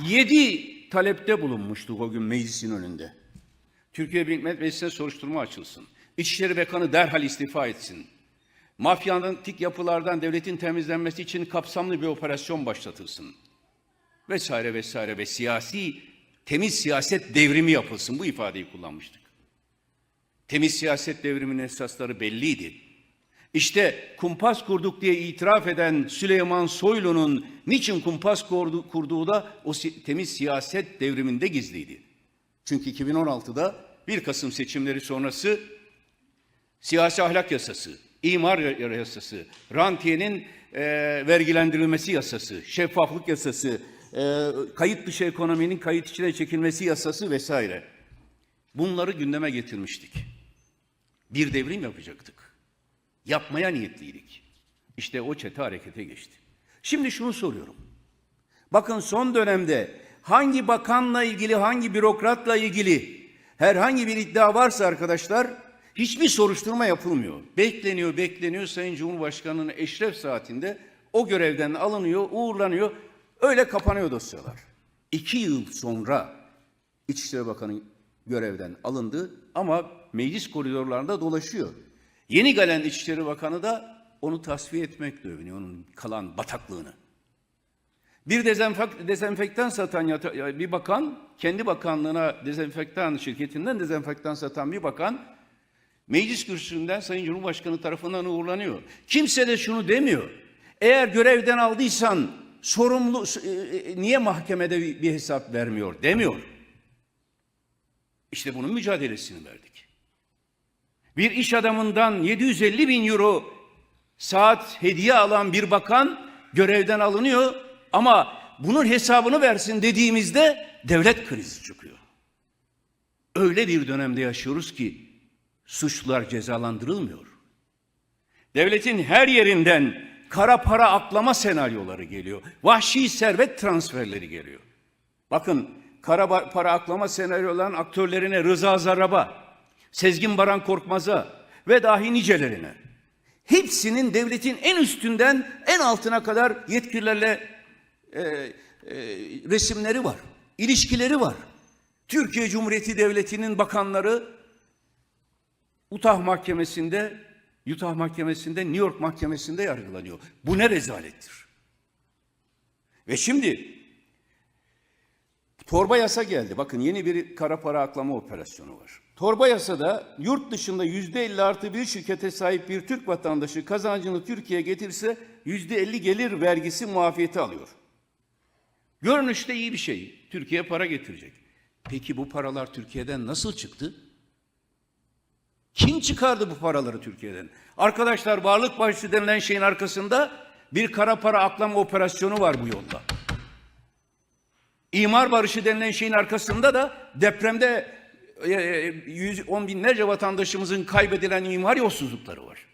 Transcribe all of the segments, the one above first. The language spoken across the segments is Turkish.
Yedi talepte bulunmuştuk o gün meclisin önünde. Türkiye Büyük Millet Meclisi'ne soruşturma açılsın. İçişleri Bakanı derhal istifa etsin. Mafyantik yapılardan devletin temizlenmesi için kapsamlı bir operasyon başlatılsın. Vesaire vesaire ve siyasi, temiz siyaset devrimi yapılsın. Bu ifadeyi kullanmıştık. Temiz siyaset devriminin esasları belliydi. İşte kumpas kurduk diye itiraf eden Süleyman Soylu'nun niçin kumpas kurdu- kurduğu da o si- temiz siyaset devriminde gizliydi. Çünkü 2016'da 1 Kasım seçimleri sonrası siyasi ahlak yasası, imar ya- yasası, rantiyenin e, vergilendirilmesi yasası, şeffaflık yasası, e, kayıt dışı ekonominin kayıt içine çekilmesi yasası vesaire. Bunları gündeme getirmiştik. Bir devrim yapacaktık. Yapmaya niyetliydik. İşte o çete harekete geçti. Şimdi şunu soruyorum. Bakın son dönemde hangi bakanla ilgili, hangi bürokratla ilgili herhangi bir iddia varsa arkadaşlar hiçbir soruşturma yapılmıyor. Bekleniyor, bekleniyor Sayın Cumhurbaşkanı'nın eşref saatinde o görevden alınıyor, uğurlanıyor. Öyle kapanıyor dosyalar. İki yıl sonra İçişleri Bakanı görevden alındı ama meclis koridorlarında dolaşıyor. Yeni gelen İçişleri Bakanı da onu tasfiye etmekle övünüyor, onun kalan bataklığını. Bir dezenfek, dezenfektan satan bir bakan, kendi bakanlığına dezenfektan şirketinden dezenfektan satan bir bakan, meclis kürsüsünden Sayın Cumhurbaşkanı tarafından uğurlanıyor. Kimse de şunu demiyor. Eğer görevden aldıysan sorumlu, e, e, niye mahkemede bir hesap vermiyor demiyor. İşte bunun mücadelesini verdik. Bir iş adamından 750 bin euro saat hediye alan bir bakan görevden alınıyor ama bunun hesabını versin dediğimizde devlet krizi çıkıyor. Öyle bir dönemde yaşıyoruz ki suçlular cezalandırılmıyor. Devletin her yerinden kara para aklama senaryoları geliyor. Vahşi servet transferleri geliyor. Bakın kara para aklama senaryoların aktörlerine Rıza Zarrab'a, Sezgin Baran Korkmaz'a ve dahi nicelerine. Hepsinin devletin en üstünden en altına kadar yetkililerle e, e, resimleri var, ilişkileri var. Türkiye Cumhuriyeti Devleti'nin bakanları Utah Mahkemesi'nde, Utah Mahkemesi'nde, New York Mahkemesi'nde yargılanıyor. Bu ne rezalettir. Ve şimdi torba yasa geldi. Bakın yeni bir kara para aklama operasyonu var. Torba yasada yurt dışında yüzde 50 artı bir şirkete sahip bir Türk vatandaşı kazancını Türkiye'ye getirse yüzde 50 gelir vergisi muafiyeti alıyor. Görünüşte iyi bir şey. Türkiye para getirecek. Peki bu paralar Türkiye'den nasıl çıktı? Kim çıkardı bu paraları Türkiye'den? Arkadaşlar varlık bahşişi denilen şeyin arkasında bir kara para aklama operasyonu var bu yolda. İmar barışı denilen şeyin arkasında da depremde yüz, on binlerce vatandaşımızın kaybedilen imar yolsuzlukları var.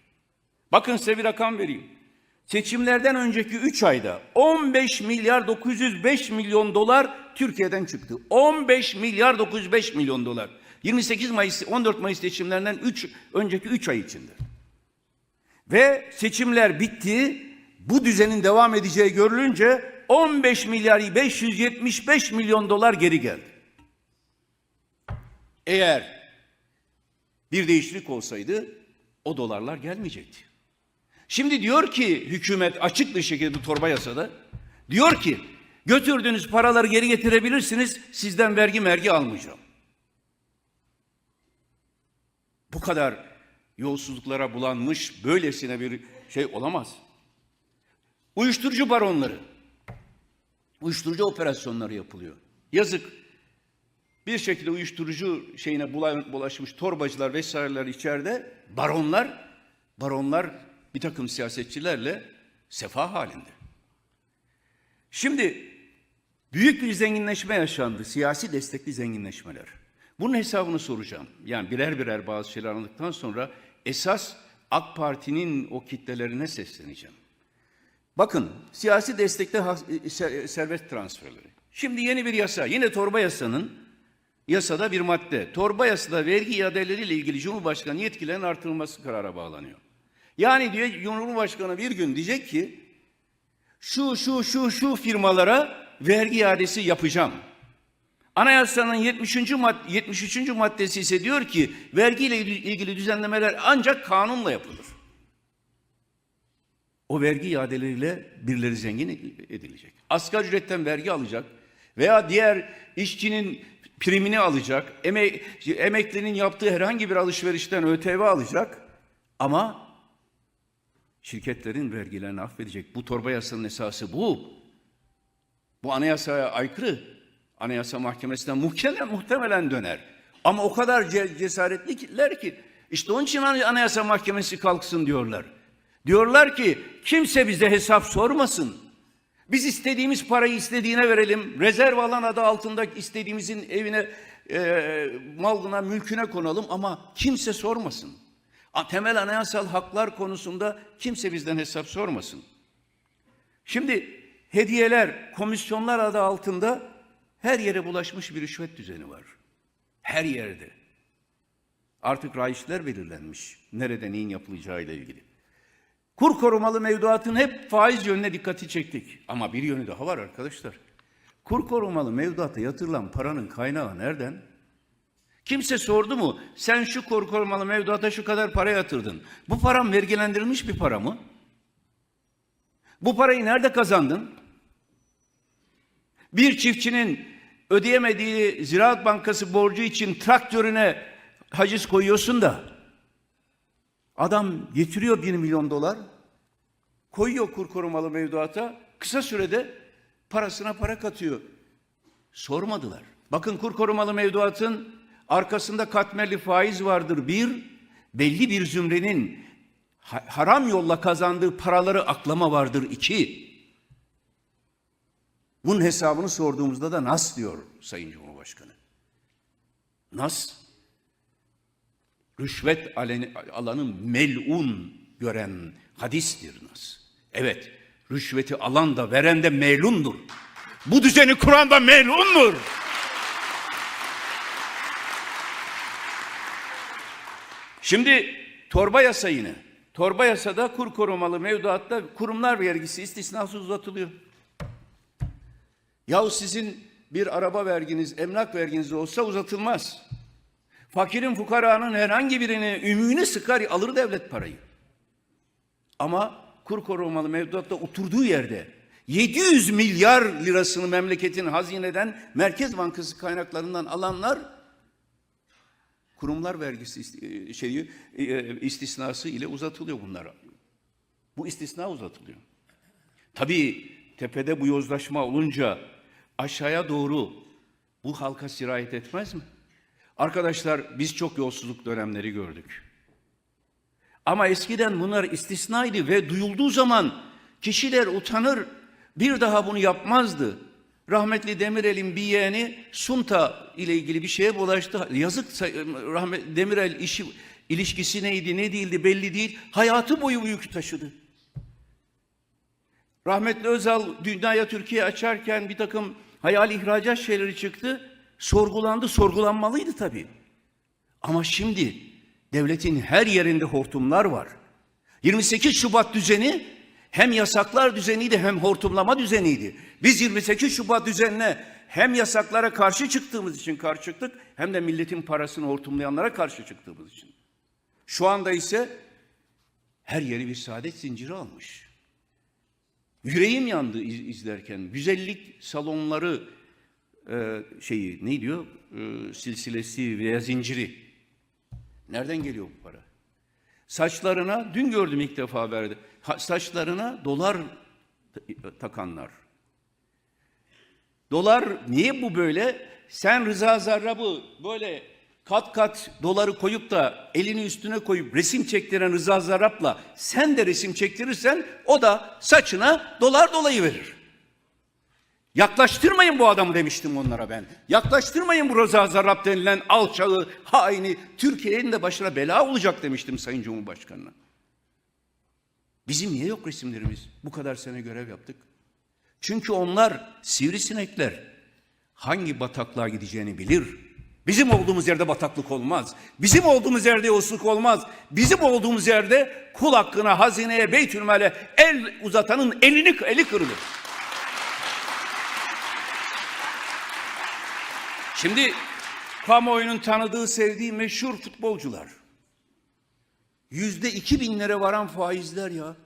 Bakın size bir rakam vereyim. Seçimlerden önceki 3 ayda 15 milyar 905 milyon dolar Türkiye'den çıktı. 15 milyar 905 milyon dolar. 28 Mayıs 14 Mayıs seçimlerinden 3 önceki 3 ay içinde. Ve seçimler bitti. Bu düzenin devam edeceği görülünce 15 milyar 575 milyon dolar geri geldi. Eğer bir değişiklik olsaydı o dolarlar gelmeyecekti. Şimdi diyor ki hükümet açık bir şekilde bu torba yasada diyor ki götürdüğünüz paraları geri getirebilirsiniz sizden vergi mergi almayacağım. Bu kadar yolsuzluklara bulanmış böylesine bir şey olamaz. Uyuşturucu baronları, uyuşturucu operasyonları yapılıyor. Yazık. Bir şekilde uyuşturucu şeyine bula- bulaşmış torbacılar vesaireler içeride baronlar, baronlar bir takım siyasetçilerle sefa halinde. Şimdi büyük bir zenginleşme yaşandı. Siyasi destekli zenginleşmeler. Bunun hesabını soracağım. Yani birer birer bazı şeyler anladıktan sonra esas AK Parti'nin o kitlelerine sesleneceğim. Bakın siyasi destekli has- e, ser- servet transferleri. Şimdi yeni bir yasa, yine torba yasanın yasada bir madde. Torba yasada vergi iadeleriyle ilgili Cumhurbaşkanı yetkilerinin artırılması karara bağlanıyor. Yani diyor Cumhurbaşkanı bir gün diyecek ki şu şu şu şu firmalara vergi iadesi yapacağım. Anayasanın 70. Mad 73. maddesi ise diyor ki vergiyle ilgili düzenlemeler ancak kanunla yapılır. O vergi iadeleriyle birileri zengin edilecek. Asgari ücretten vergi alacak veya diğer işçinin primini alacak, emek, emeklinin yaptığı herhangi bir alışverişten ÖTV alacak ama şirketlerin vergilerini affedecek. Bu torba yasanın esası bu. Bu anayasaya aykırı. Anayasa Mahkemesi'nden muhtemelen, muhtemelen döner. Ama o kadar ce- cesaretliler ki işte onun için Anayasa Mahkemesi kalksın diyorlar. Diyorlar ki kimse bize hesap sormasın. Biz istediğimiz parayı istediğine verelim. Rezerv alan adı altında istediğimizin evine, e, malına, mülküne konalım ama kimse sormasın. Temel anayasal haklar konusunda kimse bizden hesap sormasın. Şimdi hediyeler, komisyonlar adı altında her yere bulaşmış bir rüşvet düzeni var. Her yerde. Artık raiçler belirlenmiş. Nerede neyin yapılacağıyla ilgili. Kur korumalı mevduatın hep faiz yönüne dikkati çektik. Ama bir yönü daha var arkadaşlar. Kur korumalı mevduata yatırılan paranın kaynağı nereden? Kimse sordu mu? Sen şu kur korumalı mevduata şu kadar para yatırdın. Bu param vergilendirilmiş bir para mı? Bu parayı nerede kazandın? Bir çiftçinin ödeyemediği Ziraat Bankası borcu için traktörüne haciz koyuyorsun da adam getiriyor bir milyon dolar koyuyor kur korumalı mevduata kısa sürede parasına para katıyor. Sormadılar. Bakın kur korumalı mevduatın arkasında katmerli faiz vardır. Bir, belli bir zümrenin ha- haram yolla kazandığı paraları aklama vardır. İki, bunun hesabını sorduğumuzda da nas diyor Sayın Cumhurbaşkanı. Nas, rüşvet alanı melun gören hadistir nas. Evet, rüşveti alan da veren de melundur. Bu düzeni kuran da melundur. Şimdi torba yasa yine. Torba yasada kur korumalı mevduatta kurumlar vergisi istisnasız uzatılıyor. Yahu sizin bir araba verginiz, emlak verginiz olsa uzatılmaz. Fakirin fukaranın herhangi birini ümüğüne sıkar alır devlet parayı. Ama kur korumalı mevduatta oturduğu yerde 700 milyar lirasını memleketin hazineden Merkez Bankası kaynaklarından alanlar kurumlar vergisi ist- şeyi e, istisnası ile uzatılıyor bunlar. Bu istisna uzatılıyor. Tabii tepede bu yozlaşma olunca aşağıya doğru bu halka sirayet etmez mi? Arkadaşlar biz çok yolsuzluk dönemleri gördük. Ama eskiden bunlar istisnaydı ve duyulduğu zaman kişiler utanır, bir daha bunu yapmazdı. Rahmetli Demirel'in bir yeğeni Sunta ile ilgili bir şeye bulaştı. Yazık rahmet Demirel işi ilişkisi neydi, ne değildi belli değil. Hayatı boyu bu yükü taşıdı. Rahmetli Özal dünyaya Türkiye açarken bir takım hayal ihracat şeyleri çıktı. Sorgulandı, sorgulanmalıydı tabii. Ama şimdi devletin her yerinde hortumlar var. 28 Şubat düzeni hem yasaklar düzeniydi hem hortumlama düzeniydi. Biz 28 Şubat düzenine hem yasaklara karşı çıktığımız için karşı çıktık hem de milletin parasını hortumlayanlara karşı çıktığımız için. Şu anda ise her yeri bir saadet zinciri almış. Yüreğim yandı iz- izlerken. Güzellik salonları e, şeyi ne diyor? E, silsilesi veya zinciri. Nereden geliyor bu para? Saçlarına dün gördüm ilk defa verdi. Ha- saçlarına dolar ta- takanlar. Dolar niye bu böyle? Sen Rıza Zarrab'ı böyle kat kat doları koyup da elini üstüne koyup resim çektiren Rıza Zarrab'la sen de resim çektirirsen o da saçına dolar dolayı verir. Yaklaştırmayın bu adamı demiştim onlara ben. Yaklaştırmayın bu Rıza Zarrab denilen alçağı, haini. Türkiye'nin de başına bela olacak demiştim Sayın Cumhurbaşkanı'na. Bizim niye yok resimlerimiz? Bu kadar sene görev yaptık. Çünkü onlar sivrisinekler. Hangi bataklığa gideceğini bilir. Bizim olduğumuz yerde bataklık olmaz. Bizim olduğumuz yerde yolsuzluk olmaz. Bizim olduğumuz yerde kul hakkına, hazineye, beytülmale el uzatanın elini eli kırılır. Şimdi kamuoyunun tanıdığı, sevdiği meşhur futbolcular. Yüzde iki binlere varan faizler ya.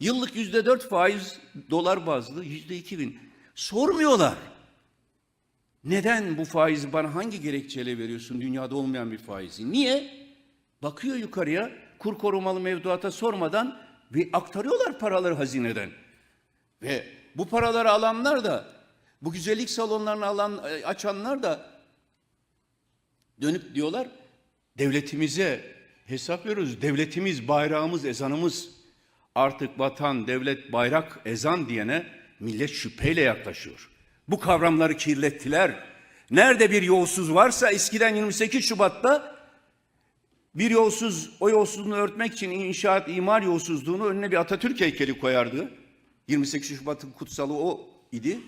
Yıllık yüzde dört faiz dolar bazlı yüzde iki bin. Sormuyorlar. Neden bu faizi bana hangi gerekçeyle veriyorsun dünyada olmayan bir faizi? Niye? Bakıyor yukarıya kur korumalı mevduata sormadan ve aktarıyorlar paraları hazineden. Ve bu paraları alanlar da bu güzellik salonlarını alan e, açanlar da dönüp diyorlar devletimize hesap veriyoruz. Devletimiz, bayrağımız, ezanımız artık vatan, devlet, bayrak, ezan diyene millet şüpheyle yaklaşıyor. Bu kavramları kirlettiler. Nerede bir yolsuz varsa eskiden 28 Şubat'ta bir yolsuz o yolsuzluğunu örtmek için inşaat imar yolsuzluğunu önüne bir Atatürk heykeli koyardı. 28 Şubat'ın kutsalı o idi.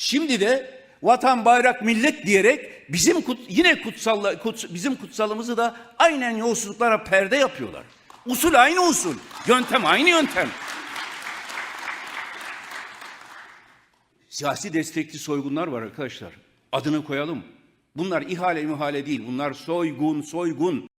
Şimdi de vatan bayrak millet diyerek bizim kut, yine kutsal kuts- bizim kutsalımızı da aynen yolsuzluklara perde yapıyorlar. Usul aynı usul, yöntem aynı yöntem. Siyasi destekli soygunlar var arkadaşlar. Adını koyalım. Bunlar ihale mühale değil. Bunlar soygun, soygun.